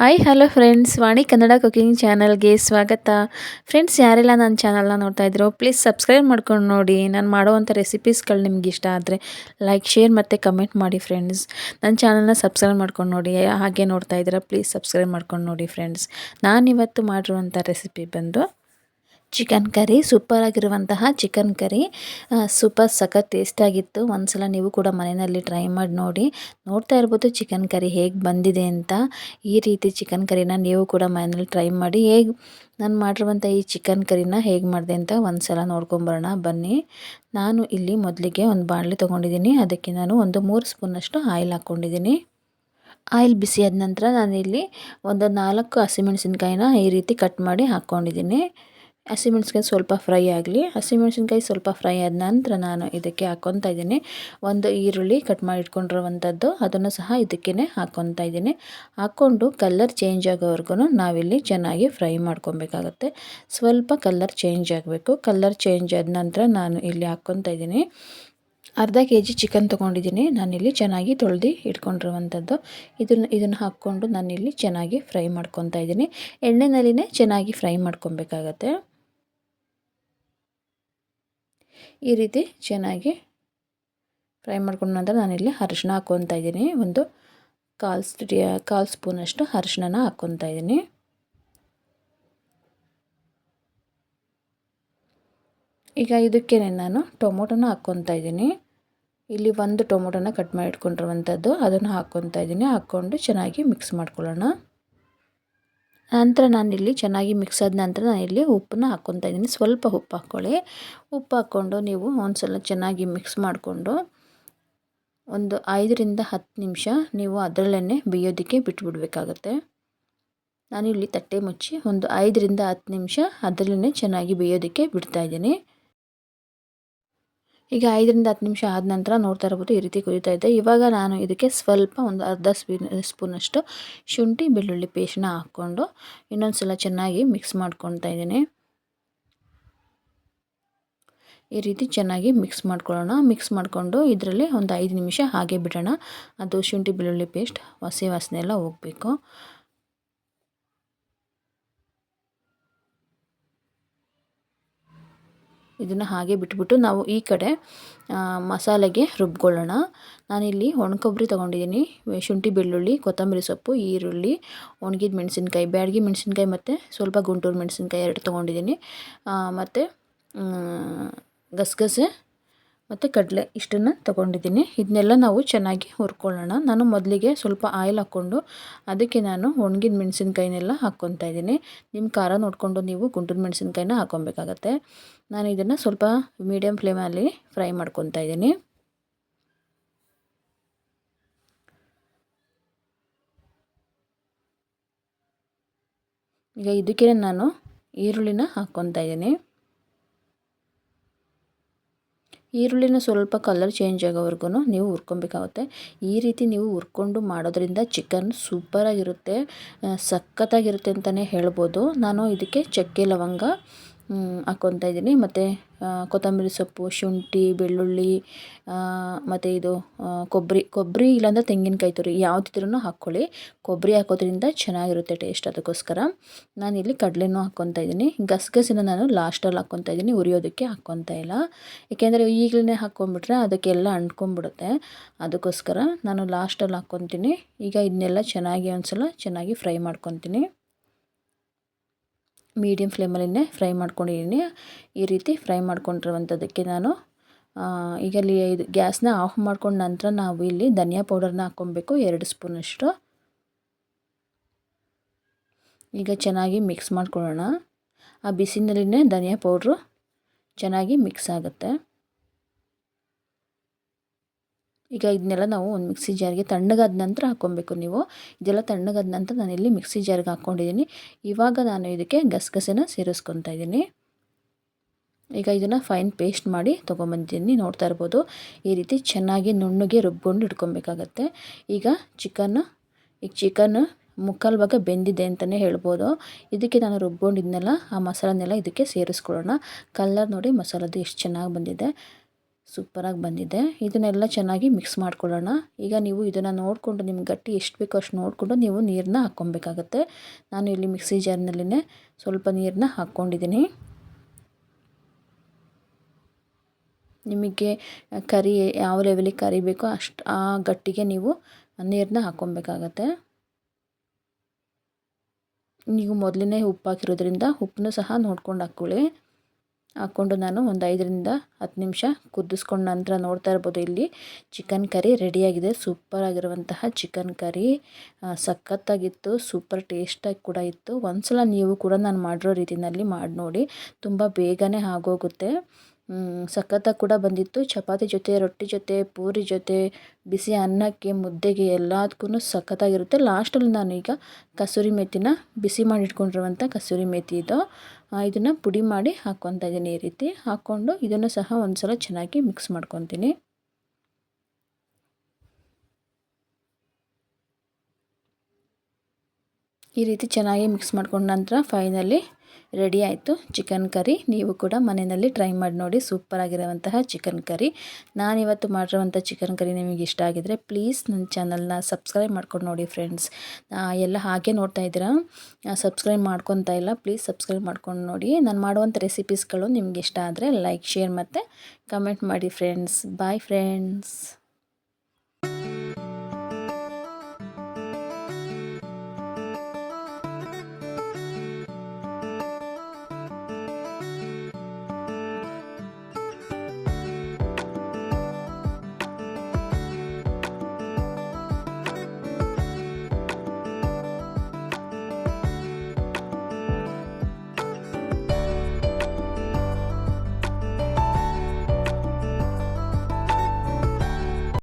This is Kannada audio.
Hi hello friends Vani Kannada cooking ಚಾನಲ್ಗೆ ಸ್ವಾಗತ. ಫ್ರೆಂಡ್ಸ್ ಯಾರೆಲ್ಲ ನನ್ನ ಚಾನಲ್ನ ನೋಡ್ತಾ ಇದ್ದೀರೋ ಪ್ಲೀಸ್ ಸಬ್ಸ್ಕ್ರೈಬ್ ಮಾಡ್ಕೊಂಡು ನೋಡಿ. ನಾನು ಮಾಡುವಂಥ ರೆಸಿಪೀಸ್ಗಳು ನಿಮ್ಗೆ ಇಷ್ಟ ಆದರೆ ಲೈಕ್ ಶೇರ್ ಮತ್ತು ಕಮೆಂಟ್ ಮಾಡಿ ಫ್ರೆಂಡ್ಸ್ ನನ್ನ ಚಾನಲ್ನ ಸಬ್ಸ್ಕ್ರೈಬ್ ಮಾಡ್ಕೊಂಡು ನೋಡಿ. ಹಾಗೆ ನೋಡ್ತಾ ಇದ್ದೀರಾ ಪ್ಲೀಸ್ ಸಬ್ಸ್ಕ್ರೈಬ್ ಮಾಡ್ಕೊಂಡು ನೋಡಿ ಫ್ರೆಂಡ್ಸ್ ನಾನಿವತ್ತು ಮಾಡಿರುವಂಥ ರೆಸಿಪಿ ಬಂದು ಚಿಕನ್ ಕರಿ ಸೂಪರಾಗಿರುವಂತಹ ಚಿಕನ್ ಕರಿ. ಸೂಪರ್ ಸಖತ್ ಟೇಸ್ಟಾಗಿತ್ತು ಒಂದು ಸಲ ನೀವು ಕೂಡ ಮನೆಯಲ್ಲಿ ಟ್ರೈ ಮಾಡಿ ನೋಡಿ. ನೋಡ್ತಾ ಇರ್ಬೋದು ಚಿಕನ್ ಕರಿ ಹೇಗೆ ಬಂದಿದೆ ಅಂತ. ಈ ರೀತಿ ಚಿಕನ್ ಕರಿನ ನೀವು ಕೂಡ ಮನೆಯಲ್ಲಿ ಟ್ರೈ ಮಾಡಿ ಹೇಗೆ ನಾನು ಮಾಡಿರುವಂಥ ಈ ಚಿಕನ್ ಕರಿನ ಹೇಗೆ ಮಾಡಿದೆ ಅಂತ ಒಂದು ಸಲ ನೋಡ್ಕೊಂಬರೋಣ. ಬನ್ನಿ. ನಾನು ಇಲ್ಲಿ ಮೊದಲಿಗೆ ಒಂದು ಬಾಣಲೆ ತೊಗೊಂಡಿದ್ದೀನಿ. ಅದಕ್ಕೆ ನಾನು ಒಂದು ಮೂರು ಸ್ಪೂನಷ್ಟು ಆಯಿಲ್ ಹಾಕ್ಕೊಂಡಿದ್ದೀನಿ. ಆಯಿಲ್ ಬಿಸಿ ಆದ ನಂತರ ನಾನಿಲ್ಲಿ ಒಂದು ನಾಲ್ಕು ಹಸಿಮೆಣಸಿನ್ಕಾಯಿನ ಈ ರೀತಿ ಕಟ್ ಮಾಡಿ ಹಾಕ್ಕೊಂಡಿದ್ದೀನಿ. ಹಸಿಮೆಣ್ಸಿನ್ಕಾಯಿ ಸ್ವಲ್ಪ ಫ್ರೈ ಆಗಲಿ. ಹಸಿಮೆಣ್ಸಿನ್ಕಾಯಿ ಸ್ವಲ್ಪ ಫ್ರೈ ಆದ ನಂತರ ನಾನು ಇದಕ್ಕೆ ಹಾಕ್ಕೊತಾ ಇದ್ದೀನಿ. ಒಂದು ಈರುಳ್ಳಿ ಕಟ್ ಮಾಡಿ ಇಟ್ಕೊಂಡಿರುವಂಥದ್ದು ಅದನ್ನು ಸಹ ಇದಕ್ಕೇ ಹಾಕ್ಕೊತಾ ಇದ್ದೀನಿ. ಹಾಕ್ಕೊಂಡು ಕಲ್ಲರ್ ಚೇಂಜ್ ಆಗೋವರೆಗೂ ನಾವಿಲ್ಲಿ ಚೆನ್ನಾಗಿ ಫ್ರೈ ಮಾಡ್ಕೊಬೇಕಾಗತ್ತೆ. ಸ್ವಲ್ಪ ಕಲ್ಲರ್ ಚೇಂಜ್ ಆಗಬೇಕು. ಕಲ್ಲರ್ ಚೇಂಜ್ ಆದ ನಂತರ ನಾನು ಇಲ್ಲಿ ಹಾಕ್ಕೊತಾ ಇದ್ದೀನಿ. ಅರ್ಧ ಕೆ ಜಿ ಚಿಕನ್ ತೊಗೊಂಡಿದ್ದೀನಿ. ನಾನಿಲ್ಲಿ ಚೆನ್ನಾಗಿ ತೊಳೆದು ಇಟ್ಕೊಂಡಿರುವಂಥದ್ದು ಇದನ್ನು ಇದನ್ನು ಹಾಕ್ಕೊಂಡು ನಾನಿಲ್ಲಿ ಚೆನ್ನಾಗಿ ಫ್ರೈ ಮಾಡ್ಕೊತಾ ಇದ್ದೀನಿ. ಎಣ್ಣೆನಲ್ಲಿನೇ ಚೆನ್ನಾಗಿ ಫ್ರೈ ಮಾಡ್ಕೊಬೇಕಾಗತ್ತೆ. ಈ ರೀತಿ ಚೆನ್ನಾಗಿ ಫ್ರೈ ಮಾಡ್ಕೊಂಡ ನಂತರ ನಾನಿಲ್ಲಿ ಅರಿಶಿನ ಹಾಕ್ಕೊತಾ ಇದ್ದೀನಿ. ಒಂದು ಕಾಲ್ ಸ್ಟಿಯ ಕಾಲ್ ಸ್ಪೂನಷ್ಟು ಅರಿಶಿನ ಹಾಕ್ಕೊತಾ ಇದ್ದೀನಿ. ಈಗ ಇದಕ್ಕೆ ನಾನು ಟೊಮೊಟೊನ ಹಾಕ್ಕೊತಾ ಇದ್ದೀನಿ. ಇಲ್ಲಿ ಒಂದು ಟೊಮೊಟೊನ ಕಟ್ ಮಾಡಿ ಇಟ್ಕೊಂಡಿರುವಂಥದ್ದು ಅದನ್ನು ಹಾಕ್ಕೊತಾ ಇದ್ದೀನಿ. ಹಾಕ್ಕೊಂಡು ಚೆನ್ನಾಗಿ ಮಿಕ್ಸ್ ಮಾಡ್ಕೊಳ್ಳೋಣ. ನಂತರ ನಾನಿಲ್ಲಿ ಚೆನ್ನಾಗಿ ಮಿಕ್ಸ್ ಆದ ನಂತರ ನಾನಿಲ್ಲಿ ಉಪ್ಪನ್ನ ಹಾಕ್ಕೊತಾ ಇದ್ದೀನಿ. ಸ್ವಲ್ಪ ಉಪ್ಪು ಹಾಕ್ಕೊಳ್ಳಿ. ಉಪ್ಪು ಹಾಕ್ಕೊಂಡು ನೀವು ಒಂದು ಸಲ ಚೆನ್ನಾಗಿ ಮಿಕ್ಸ್ ಮಾಡಿಕೊಂಡು ಒಂದು ಐದರಿಂದ ಹತ್ತು ನಿಮಿಷ ನೀವು ಅದರಲ್ಲೇ ಬೇಯೋದಕ್ಕೆ ಬಿಟ್ಬಿಡ್ಬೇಕಾಗತ್ತೆ. ನಾನಿಲ್ಲಿ ತಟ್ಟೆ ಮುಚ್ಚಿ ಒಂದು ಐದರಿಂದ ಹತ್ತು ನಿಮಿಷ ಅದರಲ್ಲೇ ಚೆನ್ನಾಗಿ ಬೇಯೋದಕ್ಕೆ ಬಿಡ್ತಾಯಿದ್ದೀನಿ ಈಗ ಐದರಿಂದ ಹತ್ತು ನಿಮಿಷ ಆದ ನಂತರ ನೋಡ್ತಾ ಇರ್ಬೋದು ಈ ರೀತಿ ಕುದೀತಾ ಇದೆ. ಇವಾಗ ನಾನು ಇದಕ್ಕೆ ಸ್ವಲ್ಪ ಒಂದು ಅರ್ಧ ಸ್ಪೂನ್, ಸ್ಪೂನಷ್ಟು ಶುಂಠಿ, ಬೆಳ್ಳುಳ್ಳಿ ಪೇಸ್ಟ್ನ ಹಾಕ್ಕೊಂಡು ಇನ್ನೊಂದು ಸಲ ಚೆನ್ನಾಗಿ ಮಿಕ್ಸ್ ಮಾಡ್ಕೊತಾ ಇದ್ದೀನಿ. ಈ ರೀತಿ ಚೆನ್ನಾಗಿ ಮಿಕ್ಸ್ ಮಾಡ್ಕೊಳ್ಳೋಣ. ಮಿಕ್ಸ್ ಮಾಡಿಕೊಂಡು ಇದರಲ್ಲಿ ಒಂದು ಐದು ನಿಮಿಷ ಹಾಗೆ ಬಿಡೋಣ. ಅದು ಶುಂಠಿ, ಬೆಳ್ಳುಳ್ಳಿ ಪೇಸ್ಟ್, ಹಸಿ ವಾಸನೆ ಎಲ್ಲ ಹೋಗಬೇಕು. ಇದನ್ನು ಹಾಗೆ ಬಿಟ್ಬಿಟ್ಟು ನಾವು ಈ ಕಡೆ ಮಸಾಲೆಗೆ ರುಬ್ಕೊಳ್ಳೋಣ. ನಾನಿಲ್ಲಿ ಒಣಕೊಬ್ಬರಿ ತೊಗೊಂಡಿದ್ದೀನಿ. ಶುಂಠಿ, ಬೆಳ್ಳುಳ್ಳಿ, ಕೊತ್ತಂಬರಿ ಸೊಪ್ಪು, ಈರುಳ್ಳಿ, ಒಣಗಿದ ಮೆಣಸಿನ್ಕಾಯಿ, ಬ್ಯಾಡಗಿ ಮೆಣಸಿನ್ಕಾಯಿ ಮತ್ತು ಸ್ವಲ್ಪ ಗುಂಟೂರು ಮೆಣಸಿನ್ಕಾಯಿ ಎರಡು ತೊಗೊಂಡಿದ್ದೀನಿ. ಮತ್ತು ಗಸಗಸೆ ಮತ್ತು ಕಡಲೆ ಇಷ್ಟನ್ನು ತೊಗೊಂಡಿದ್ದೀನಿ. ಇದನ್ನೆಲ್ಲ ನಾವು ಚೆನ್ನಾಗಿ ಹುರ್ಕೊಳ್ಳೋಣ. ನಾನು ಮೊದಲಿಗೆ ಸ್ವಲ್ಪ ಆಯಿಲ್ ಹಾಕ್ಕೊಂಡು ಅದಕ್ಕೆ ನಾನು ಒಣಗಿದ ಮೆಣಸಿನ್ಕಾಯಿನೆಲ್ಲ ಹಾಕ್ಕೊತಾ ಇದ್ದೀನಿ. ನಿಮ್ಮ ಖಾರ ನೋಡಿಕೊಂಡು ನೀವು ಗುಂಟೂರು ಮೆಣಸಿನ್ಕಾಯಿನ ಹಾಕ್ಕೊಬೇಕಾಗತ್ತೆ. ನಾನು ಇದನ್ನು ಸ್ವಲ್ಪ ಮೀಡಿಯಮ್ ಫ್ಲೇಮಲ್ಲಿ ಫ್ರೈ ಮಾಡ್ಕೊತಾ ಇದ್ದೀನಿ. ಈಗ ಇದಕ್ಕೆ ನಾನು ಈರುಳ್ಳಿನ ಹಾಕ್ಕೊತಾ ಇದ್ದೀನಿ. ಈರುಳ್ಳಿನ ಸ್ವಲ್ಪ ಕಲರ್ ಚೇಂಜ್ ಆಗೋವರೆಗೂ ನೀವು ಹುರ್ಕೊಬೇಕಾಗುತ್ತೆ. ಈ ರೀತಿ ನೀವು ಹುರ್ಕೊಂಡು ಮಾಡೋದ್ರಿಂದ ಚಿಕನ್ ಸೂಪರಾಗಿರುತ್ತೆ ಸಖತ್ತಾಗಿರುತ್ತೆ ಅಂತಲೇ ಹೇಳ್ಬೋದು. ನಾನು ಇದಕ್ಕೆ ಚಕ್ಕೆ, ಲವಂಗ ಹಾಕ್ಕೊತಾ ಇದ್ದೀನಿ ಮತ್ತು ಕೊತ್ತಂಬರಿ ಸೊಪ್ಪು, ಶುಂಠಿ, ಬೆಳ್ಳುಳ್ಳಿ ಮತ್ತು ಇದು ಕೊಬ್ಬರಿ ಕೊಬ್ಬರಿ ಇಲ್ಲಾಂದರೆ ತೆಂಗಿನಕಾಯಿ ತುರಿ ಯಾವುದಿದ್ರೂ ಹಾಕ್ಕೊಳ್ಳಿ. ಕೊಬ್ಬರಿ ಹಾಕೋದ್ರಿಂದ ಚೆನ್ನಾಗಿರುತ್ತೆ ಟೇಸ್ಟ್ ಅದಕ್ಕೋಸ್ಕರ. ನಾನಿಲ್ಲಿ ಕಡಲೆನೂ ಹಾಕ್ಕೊತಾ ಇದ್ದೀನಿ ಗಸಗಸಿನ ನಾನು ಲಾಸ್ಟಲ್ಲಿ ಹಾಕ್ಕೊತಾ ಇದ್ದೀನಿ ಉರಿಯೋದಕ್ಕೆ ಹಾಕ್ಕೊತಾ ಇಲ್ಲ ಏಕೆಂದರೆ ಈಗಲೇ ಹಾಕ್ಕೊಂಬಿಟ್ರೆ ಅದಕ್ಕೆಲ್ಲ ಅಂಟ್ಕೊಂಡ್ಬಿಡುತ್ತೆ ಅದಕ್ಕೋಸ್ಕರ ನಾನು ಲಾಸ್ಟಲ್ಲಿ ಹಾಕ್ಕೊತೀನಿ. ಈಗ ಇದನ್ನೆಲ್ಲ ಚೆನ್ನಾಗಿ ಒಂದ್ಸಲ ಚೆನ್ನಾಗಿ ಫ್ರೈ ಮಾಡ್ಕೊತೀನಿ. ಮೀಡಿಯಮ್ ಫ್ಲೇಮಲ್ಲೇ ಫ್ರೈ ಮಾಡ್ಕೊಂಡಿದ್ದೀನಿ. ಈ ರೀತಿ ಫ್ರೈ ಮಾಡ್ಕೊಂಡಿರುವಂಥದ್ದಕ್ಕೆ ನಾನು ಈಗ ಇಲ್ಲಿ ಇದು ಗ್ಯಾಸ್ನ ಆಫ್ ಮಾಡ್ಕೊಂಡ ನಂತರ ನಾವು ಇಲ್ಲಿ ಧನಿಯಾ ಪೌಡರ್ನ ಹಾಕ್ಕೊಬೇಕು, ಎರಡು ಸ್ಪೂನಷ್ಟು. ಈಗ ಚೆನ್ನಾಗಿ ಮಿಕ್ಸ್ ಮಾಡ್ಕೊಳ್ಳೋಣ. ಆ ಬಿಸಿನಲ್ಲಿನೇ ಧನಿಯಾ ಪೌಡ್ರು ಚೆನ್ನಾಗಿ ಮಿಕ್ಸ್ ಆಗುತ್ತೆ. ಈಗ ಇದನ್ನೆಲ್ಲ ನಾವು ಒಂದು ಮಿಕ್ಸಿ ಜಾರ್ಗೆ ತಣ್ಣಗಾದ ನಂತರ ಹಾಕ್ಕೊಬೇಕು ನೀವು. ಇದೆಲ್ಲ ತಣ್ಣಗಾದ ನಂತರ ನಾನು ಇಲ್ಲಿ ಮಿಕ್ಸಿ ಜಾರ್ಗೆ ಹಾಕ್ಕೊಂಡಿದ್ದೀನಿ. ಇವಾಗ ನಾನು ಇದಕ್ಕೆ ಗಸಗಸೆನ ಸೇರಿಸ್ಕೊತಾ ಇದ್ದೀನಿ. ಈಗ ಇದನ್ನು ಫೈನ್ ಪೇಸ್ಟ್ ಮಾಡಿ ತೊಗೊಂಬಂದಿದ್ದೀನಿ, ನೋಡ್ತಾ ಇರ್ಬೋದು. ಈ ರೀತಿ ಚೆನ್ನಾಗಿ ನುಣ್ಣಗೆ ರುಬ್ಕೊಂಡು ಇಟ್ಕೊಬೇಕಾಗತ್ತೆ. ಈಗ ಚಿಕನ್ ಈಗ ಚಿಕನ್ ಮುಕ್ಕಾಲು ಭಾಗ ಬೆಂದಿದೆ ಅಂತಲೇ ಹೇಳ್ಬೋದು. ಇದಕ್ಕೆ ನಾನು ರುಬ್ಕೊಂಡಿದ್ನೆಲ್ಲ ಆ ಮಸಾಲನೆಲ್ಲ ಇದಕ್ಕೆ ಸೇರಿಸ್ಕೊಳ್ಳೋಣ. ಕಲ್ಲರ್ ನೋಡಿ ಮಸಾಲದ್ದು ಎಷ್ಟು ಚೆನ್ನಾಗಿ ಬಂದಿದೆ. ಸೂಪರಾಗಿ ಬಂದಿದೆ. ಇದನ್ನೆಲ್ಲ ಚೆನ್ನಾಗಿ ಮಿಕ್ಸ್ ಮಾಡ್ಕೊಳ್ಳೋಣ. ಈಗ ನೀವು ಇದನ್ನು ನೋಡಿಕೊಂಡು ನಿಮ್ಗೆ ಗಟ್ಟಿ ಎಷ್ಟು ಬೇಕೋ ಅಷ್ಟು ನೋಡಿಕೊಂಡು ನೀವು ನೀರನ್ನ ಹಾಕ್ಕೊಬೇಕಾಗತ್ತೆ. ನಾನು ಇಲ್ಲಿ ಮಿಕ್ಸಿ ಜಾರ್ನಲ್ಲಿನೇ ಸ್ವಲ್ಪ ನೀರನ್ನ ಹಾಕ್ಕೊಂಡಿದ್ದೀನಿ. ನಿಮಗೆ ಕರಿ, ಯಾವ ಲೆವೆಲಿಗೆ ಕರಿ ಬೇಕೋ ಅಷ್ಟು ಆ ಗಟ್ಟಿಗೆ ನೀವು ನೀರನ್ನ ಹಾಕ್ಕೊಬೇಕಾಗತ್ತೆ. ನೀವು ಮೊದಲನೇ ಉಪ್ಪು ಹಾಕಿರೋದ್ರಿಂದ ಉಪ್ಪನ್ನು ಸಹ ನೋಡ್ಕೊಂಡು ಹಾಕ್ಕೊಳ್ಳಿ. ಹಾಕ್ಕೊಂಡು ನಾನು ಒಂದು ಐದರಿಂದ ಹತ್ತು ನಿಮಿಷ ಕುದಿಸ್ಕೊಂಡ ನಂತರ ನೋಡ್ತಾ ಇರ್ಬೋದು ಇಲ್ಲಿ. ಚಿಕನ್ ಕರಿ ರೆಡಿಯಾಗಿದೆ. ಸೂಪರ್ ಆಗಿರುವಂತಹ ಚಿಕನ್ ಕರಿ. ಸಖತ್ತಾಗಿತ್ತು. ಸೂಪರ್ ಟೇಸ್ಟಾಗಿ ಕೂಡ ಇತ್ತು. ಒಂದು ಸಲ ನೀವು ಕೂಡ ನಾನು ಮಾಡಿರೋ ರೀತಿಯಲ್ಲಿ ಮಾಡಿ ನೋಡಿ. ತುಂಬ ಬೇಗನೆ ಆಗೋಗುತ್ತೆ. ಸಖತ್ತಾಗಿ ಕೂಡ ಬಂದಿತ್ತು. ಚಪಾತಿ ಜೊತೆ, ರೊಟ್ಟಿ ಜೊತೆ, ಪೂರಿ ಜೊತೆ, ಬಿಸಿ ಅನ್ನಕ್ಕೆ, ಮುದ್ದೆಗೆ ಎಲ್ಲದಕ್ಕೂ ಸಖತ್ತಾಗಿರುತ್ತೆ. ಲಾಸ್ಟಲ್ಲಿ ನಾನೀಗ ಕಸೂರಿ ಮೇಥಿನ ಬಿಸಿ ಮಾಡಿ ಇಟ್ಕೊಂಡಿರುವಂಥ ಕಸೂರಿ ಮೇಥಿ ಇದು. ಇದನ್ನು ಪುಡಿ ಮಾಡಿ ಹಾಕ್ಕೊತಾ ಇದ್ದೀನಿ ಈ ರೀತಿ. ಹಾಕ್ಕೊಂಡು ಇದನ್ನು ಸಹ ಒಂದು ಸಲ ಚೆನ್ನಾಗಿ ಮಿಕ್ಸ್ ಮಾಡ್ಕೊತೀನಿ. ಈ ರೀತಿ ಚೆನ್ನಾಗಿ ಮಿಕ್ಸ್ ಮಾಡ್ಕೊಂಡ ನಂತರ ಫೈನಲಿ ರೆಡಿ ಆಯಿತು. ಚಿಕನ್ ಕರಿ ನೀವು ಕೂಡ ಮನೆಯಲ್ಲಿ ಟ್ರೈ ಮಾಡಿ ನೋಡಿ. ಸೂಪರ್ ಆಗಿರುವಂತಹ ಚಿಕನ್ ಕರಿ. ನಾನಿವತ್ತು ಮಾಡಿರುವಂಥ ಚಿಕನ್ ಕರಿ ನಿಮಗೆ ಇಷ್ಟ ಆಗಿದ್ರೆ ಪ್ಲೀಸ್ ನನ್ನ ಚಾನಲ್ನ ಸಬ್ಸ್ಕ್ರೈಬ್ ಮಾಡ್ಕೊಂಡು ನೋಡಿ ಫ್ರೆಂಡ್ಸ್. ಎಲ್ಲ ಹಾಗೆ ನೋಡ್ತಾ ಇದ್ದೀರಾ? ಸಬ್ಸ್ಕ್ರೈಬ್ ಮಾಡ್ಕೊತಾ ಇಲ್ಲ. ಪ್ಲೀಸ್ ಸಬ್ಸ್ಕ್ರೈಬ್ ಮಾಡ್ಕೊಂಡು ನೋಡಿ. ನಾನು ಮಾಡುವಂಥ ರೆಸಿಪೀಸ್ಗಳು ನಿಮ್ಗೆ ಇಷ್ಟ ಆದರೆ ಲೈಕ್, ಶೇರ್ ಮತ್ತು ಕಮೆಂಟ್ ಮಾಡಿ ಫ್ರೆಂಡ್ಸ್. Bye friends.